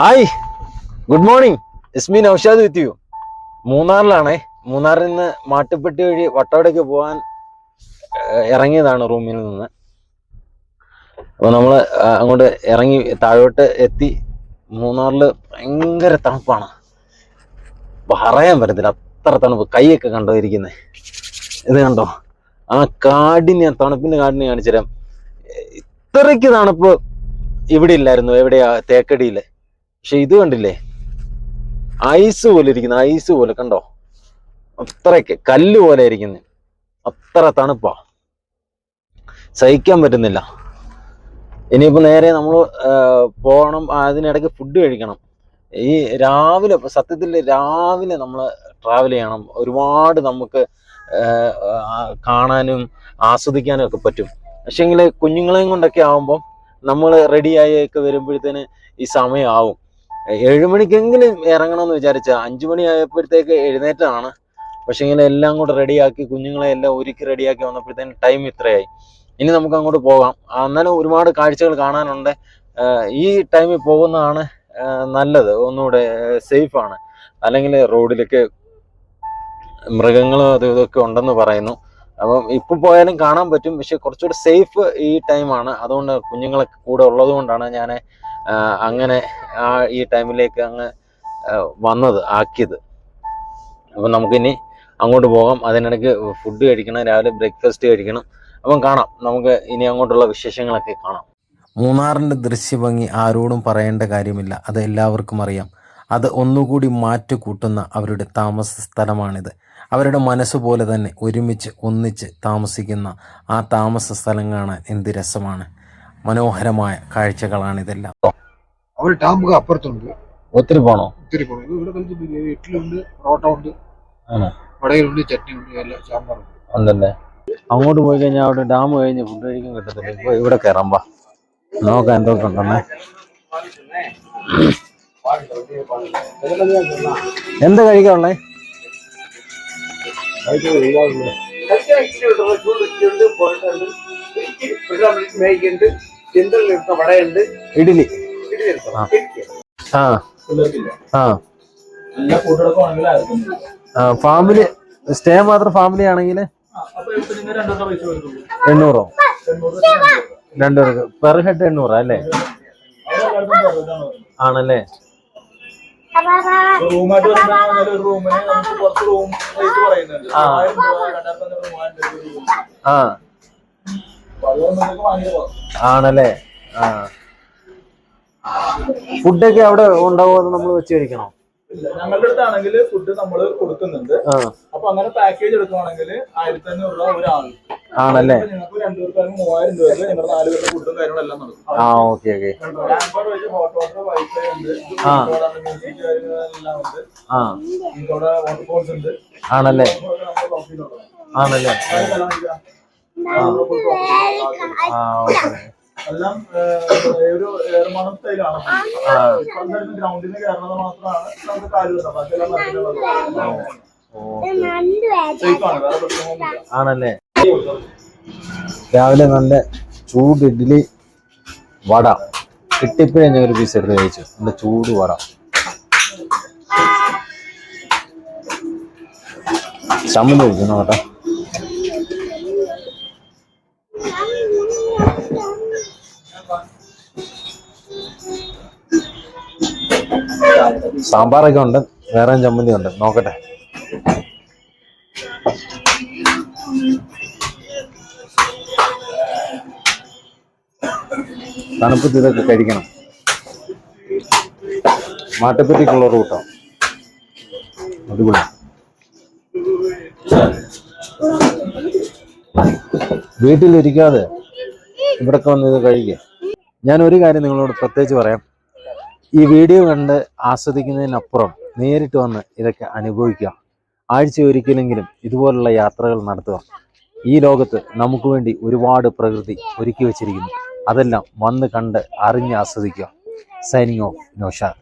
Hi good morning Ismi Noushad with you മൂന്നാറിലാണേ. മൂന്നാറിൽ നിന്ന് മാട്ടുപ്പെട്ടി വഴി വട്ടവടയ്ക്ക് പോകാൻ ഇറങ്ങിയതാണ് റൂമിൽ നിന്ന്. അപ്പോൾ നമ്മൾ അങ്ങോട്ട് ഇറങ്ങി താഴോട്ട് എത്തി. മൂന്നാറിൽ ഭയങ്കര തണുപ്പാണ്. പറയാൻ പറ്റത്തില്ല. അത്ര തണുപ്പ്. കൈയൊക്കെ കണ്ടോ ഇരിക്കുന്നത് ഇത് കണ്ടോ? ആ കാടിനെ തണുപ്പിന്റെ കാടിനെ കാണിച്ചു തരാം ഇത്രയ്ക്ക് തണുപ്പ് ഇവിടെ ഇല്ലായിരുന്നു. എവിടെയാ? തേക്കടിയിൽ. പക്ഷെ ഇത് കണ്ടില്ലേ? ഐസ് പോലെ ഇരിക്കുന്നു ഐസ് പോലെ കണ്ടോ? അത്രയ്ക്ക് കല്ല് പോലെ ഇരിക്കുന്നു. അത്ര തണുപ്പാ. സഹിക്കാൻ പറ്റുന്നില്ല. ഇനിയിപ്പോ നേരെ നമ്മൾ പോകണം അതിനിടയ്ക്ക് ഫുഡ് കഴിക്കണം. ഈ രാവിലെ സത്യത്തിൽ രാവിലെ നമ്മൾ ട്രാവൽ ചെയ്യണം. ഒരുപാട് നമുക്ക് കാണാനും ആസ്വദിക്കാനും ഒക്കെ പറ്റും. പക്ഷേങ്കിൽ കുഞ്ഞുങ്ങളെയും കൊണ്ടൊക്കെ ആവുമ്പം നമ്മൾ റെഡിയായി ഒക്കെ വരുമ്പോഴത്തേന് ഈ സമയമാവും ഏഴ് മണിക്കെങ്കിലും ഇറങ്ങണമെന്ന് വിചാരിച്ച. അഞ്ചു മണി ആയപ്പോഴത്തേക്ക് എഴുന്നേറ്റാണ്. പക്ഷെ ഇങ്ങനെ എല്ലാം കൂടെ റെഡിയാക്കി കുഞ്ഞുങ്ങളെ എല്ലാം ഒരുക്കി റെഡിയാക്കി വന്നപ്പോഴത്തേന് ടൈം ഇത്രയായി. ഇനി നമുക്ക് അങ്ങോട്ട് പോകാം. അന്നാലും ഒരുപാട് കാഴ്ചകൾ കാണാനുണ്ട്. ഈ ടൈമിൽ പോകുന്നതാണ് നല്ലത്. ഒന്നുകൂടെ സേഫാണ്. അല്ലെങ്കിൽ റോഡിലൊക്കെ മൃഗങ്ങളും അതും ഇതൊക്കെ ഉണ്ടെന്ന് പറയുന്നു. അപ്പം ഇപ്പം പോയാലും കാണാൻ പറ്റും. പക്ഷെ കുറച്ചുകൂടെ സേഫ് ഈ ടൈമാണ്. അതുകൊണ്ട് കുഞ്ഞുങ്ങളൊക്കെ കൂടെ ഉള്ളത് കൊണ്ടാണ് ഞാൻ അങ്ങനെ ആ ഈ ടൈമിലേക്ക് അങ്ങ് വന്നത് ആക്കിയത്. അപ്പം നമുക്കിനി അങ്ങോട്ട് പോകാം. അതിനിടയ്ക്ക് ഫുഡ് കഴിക്കണം രാവിലെ ബ്രേക്ക്ഫാസ്റ്റ് കഴിക്കണം. അപ്പം കാണാം. നമുക്ക് ഇനി അങ്ങോട്ടുള്ള വിശേഷങ്ങളൊക്കെ കാണാം. മൂന്നാറിന്റെ ദൃശ്യഭംഗി ആരോടും പറയേണ്ട കാര്യമില്ല. അത് എല്ലാവർക്കും അറിയാം. അത് ഒന്നുകൂടി മാറ്റുകൂട്ടുന്ന അവരുടെ താമസ സ്ഥലമാണിത്. അവരുടെ മനസ്സുപോലെ തന്നെ ഒരുമിച്ച് ഒന്നിച്ച് താമസിക്കുന്ന ആ താമസ സ്ഥലം കാണാൻ എന്ത് രസമാണ്. മനോഹരമായ കാഴ്ചകളാണിതെല്ലാം അവർ ഡാമുക അപ്പുറത്തുണ്ട്. ഒത്തിരി പോണോ? ഒത്തിരി പോകണം ഇത് ഇവിടെ കളിച്ച് പിന്നെ ഇഡ്ഡലിയുണ്ട് പൊറോട്ട ഉണ്ട്. ആണോ? വടകലുണ്ട് ചട്നി ഉണ്ട് എല്ലാം സാമ്പാറുണ്ട് ഉണ്ടല്ലേ? അങ്ങോട്ട് പോയി കഴിഞ്ഞാൽ അവിടെ ഡാം കഴിഞ്ഞ് ഫുഡ് കഴിക്കാൻ കിട്ടത്തില്ല. ഇപ്പൊ ഇവിടെ കയറാം വാ. നോക്കാം എന്തൊക്കെ ഉണ്ടെന്നേ എന്താ കഴിക്കാനുള്ളേ മേയ്ക്കുണ്ട് ചെന്തലിൽ എടുത്ത വടയുണ്ട്. ഇഡ്ഡലി ആ. ആ. എല്ലാ ഫുഡുകളൊക്കെ ആ ഫാമിലി സ്റ്റേ മാത്രം ഫാമിലി ആണെങ്കിൽ എണ്ണൂറോ? രണ്ടു രണ്ടുപേർക്ക് പെർ ഹെഡ് എണ്ണൂറാ അല്ലേ. ആണല്ലേ? ആ. ആണല്ലേ? ആ. ഫുഡൊക്കെ അവിടെ ഉണ്ടാവുമോ നമ്മൾ വെച്ച് കഴിക്കണോ? ഞങ്ങളുടെ അടുത്താണെങ്കിൽ ഫുഡ് നമ്മൾ കൊടുക്കുന്നുണ്ട്. അപ്പൊ അങ്ങനെ പാക്കേജ് എടുക്കുവാണെങ്കിൽ ആയിരത്തി അഞ്ഞൂറ് രൂപ ഒരാൾ. ആണല്ലേ? നിങ്ങൾക്ക് രണ്ടുപേർക്കാണെങ്കിൽ മൂവായിരം നിങ്ങളുടെ നാല് പേരുടെ ഫുഡും കാര്യങ്ങളും എല്ലാം നടക്കും. ആ ഓക്കെ ഓക്കെ. ടാങ്കർ വെച്ച് ഹോട്ട് വാട്ടർ വൈഫൈ ഉണ്ട്. മ്യൂസിക് ഉണ്ട്. ആ. ഇവിടെ വാട്ടർ ഫോൾസ് ഉണ്ട്. ആണല്ലേ? ആണല്ലേ? എല്ലാം ഒരു സ്റ്റൈലാണ് ഗ്രൗണ്ടിന് കയറുന്നത് മാത്രമാണ്. നമുക്ക് ബാക്കിയെല്ലാം ആണല്ലേ? രാവിലെ നല്ല ചൂട് ഇഡ്ഡലി വട. കിട്ടിപ്പോഴേ ഞാൻ ഒരു പീസ് എടുത്ത് കഴിച്ചു. നല്ല ചൂട് വട. ചമ്മന്തി കഴിക്കുന്നു കേട്ടോ. സാമ്പാറൊക്കെ ഉണ്ട് വേറെ ചമ്മന്തി ഉണ്ട്. നോക്കട്ടെ. തണുപ്പത്ത് ഇതൊക്കെ കഴിക്കണം. മാട്ടുപ്പെട്ടിക്കുള്ള റൂട്ടോ. അടിപൊളി. വീട്ടിലിരിക്കാതെ ഇവിടൊക്കെ വന്ന് ഇത് കഴിക്കുക ഞാൻ ഒരു കാര്യം നിങ്ങളോട് പ്രത്യേകിച്ച് പറയാം. ഈ വീഡിയോ കണ്ട് ആസ്വദിക്കുന്നതിനപ്പുറം നേരിട്ട് വന്ന് ഇതൊക്കെ അനുഭവിക്കുക. ആഴ്ച ഒരിക്കലെങ്കിലും ഇതുപോലുള്ള യാത്രകൾ നടത്തുക. ഈ ലോകത്ത് നമുക്ക് വേണ്ടി ഒരുപാട് പ്രകൃതി ഒരുക്കി വച്ചിരിക്കുന്നു. അതെല്ലാം വന്ന് കണ്ട് അറിഞ്ഞ് ആസ്വദിക്കുക. Signing off Noushad.